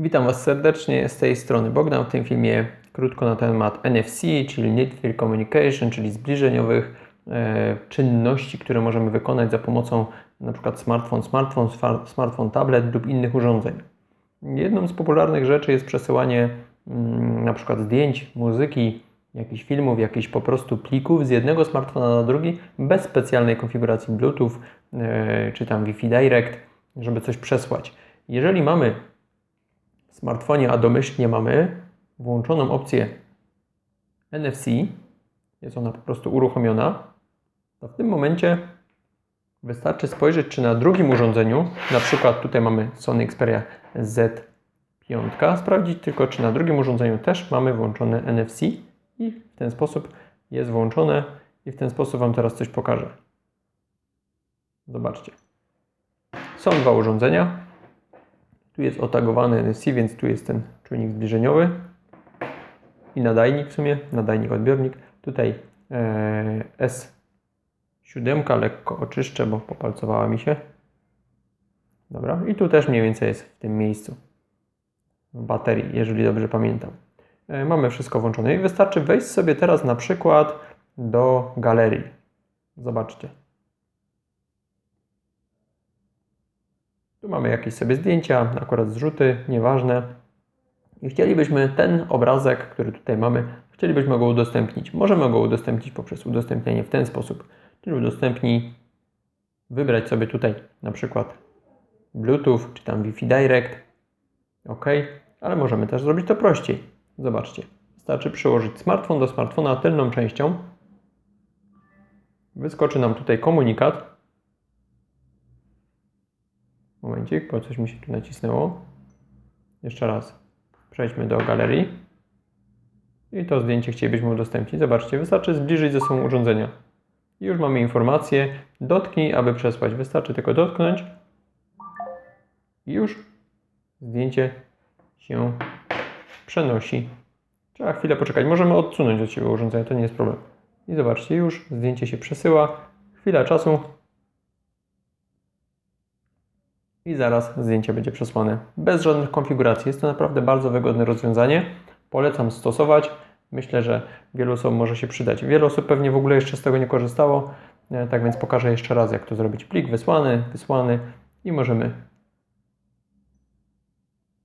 Witam Was serdecznie, z tej strony Bogdan. W tym filmie krótko na temat NFC, czyli Field Communication, czyli zbliżeniowych e, czynności, które możemy wykonać za pomocą np. smartfon, smartfon, smartfon, tablet lub innych urządzeń. Jedną z popularnych rzeczy jest przesyłanie mm, przykład zdjęć, muzyki, jakichś filmów, jakichś po prostu plików z jednego smartfona na drugi bez specjalnej konfiguracji Bluetooth e, czy tam Wi-Fi Direct, żeby coś przesłać. Jeżeli mamy smartfonie, a domyślnie mamy włączoną opcję NFC, jest ona po prostu uruchomiona, to w tym momencie wystarczy spojrzeć, czy na drugim urządzeniu, na przykład tutaj mamy Sony Xperia Z5, sprawdzić tylko, czy na drugim urządzeniu też mamy włączone NFC i w ten sposób jest włączone i w ten sposób Wam teraz coś pokażę. Zobaczcie. Są dwa urządzenia. Tu jest otagowany NFC, więc tu jest ten czujnik zbliżeniowy i nadajnik w sumie, nadajnik odbiornik. Tutaj e, S7 lekko oczyszczę, bo popalcowała mi się. Dobra, i tu też mniej więcej jest w tym miejscu w baterii, jeżeli dobrze pamiętam. E, mamy wszystko włączone i wystarczy wejść sobie teraz na przykład do galerii. Zobaczcie. Tu mamy jakieś sobie zdjęcia, akurat zrzuty, nieważne. I chcielibyśmy ten obrazek, który tutaj mamy, chcielibyśmy go udostępnić. Możemy go udostępnić poprzez udostępnienie w ten sposób. Czyli udostępnij, wybrać sobie tutaj na przykład Bluetooth czy tam Wi-Fi Direct. OK, ale możemy też zrobić to prościej. Zobaczcie, wystarczy przyłożyć smartfon do smartfona tylną częścią. Wyskoczy nam tutaj komunikat. Momencik, bo coś mi się tu nacisnęło. Jeszcze raz. Przejdźmy do galerii. I to zdjęcie chcielibyśmy udostępnić. Zobaczcie, wystarczy zbliżyć ze sobą urządzenia. I już mamy informację. Dotknij, aby przesłać. Wystarczy tylko dotknąć. I już zdjęcie się przenosi. Trzeba chwilę poczekać. Możemy odsunąć od siebie urządzenie, to nie jest problem. I zobaczcie, już zdjęcie się przesyła. Chwila czasu. I zaraz zdjęcie będzie przesłane bez żadnych konfiguracji. Jest to naprawdę bardzo wygodne rozwiązanie. Polecam stosować. Myślę, że wielu osobom może się przydać. Wiele osób pewnie w ogóle jeszcze z tego nie korzystało. E, Tak więc pokażę jeszcze raz, jak to zrobić. Plik wysłany, wysłany i możemy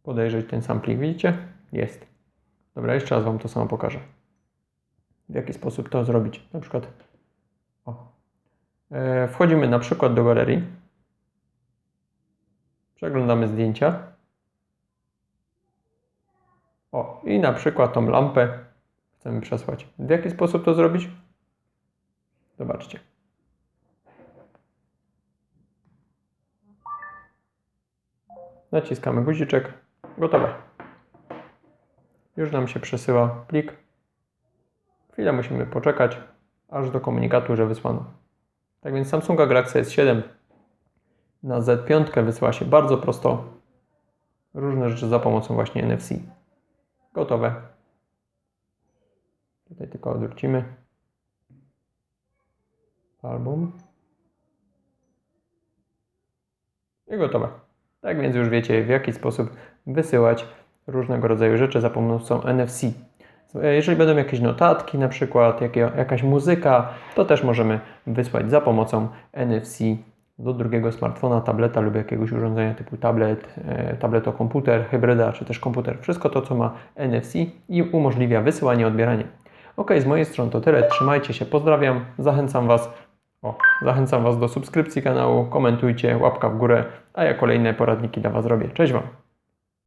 podejrzeć ten sam plik. Widzicie? Jest. Dobra, jeszcze raz Wam to samo pokażę. W jaki sposób to zrobić. Na przykład o. E, Wchodzimy na przykład do galerii. Przeglądamy zdjęcia. O, i na przykład tą lampę chcemy przesłać. W jaki sposób to zrobić? Zobaczcie. Naciskamy guziczek. Gotowe. Już nam się przesyła plik. Chwilę musimy poczekać, aż do komunikatu, że wysłano. Tak więc Samsunga Galaxy S7 na Z5 wysyła się bardzo prosto różne rzeczy za pomocą właśnie NFC. Gotowe. Tutaj tylko odwrócimy. Album. I gotowe. Tak więc już wiecie, w jaki sposób wysyłać różnego rodzaju rzeczy za pomocą NFC. Jeżeli będą jakieś notatki, na przykład jakaś muzyka, to też możemy wysłać za pomocą NFC do drugiego smartfona, tableta lub jakiegoś urządzenia typu tablet, e, tabletokomputer, hybryda czy też komputer. Wszystko to, co ma NFC i umożliwia wysyłanie, odbieranie. Ok, z mojej strony to tyle. Trzymajcie się, pozdrawiam. Zachęcam Was, o, zachęcam Was do subskrypcji kanału, komentujcie, łapka w górę, a ja kolejne poradniki dla Was robię. Cześć Wam!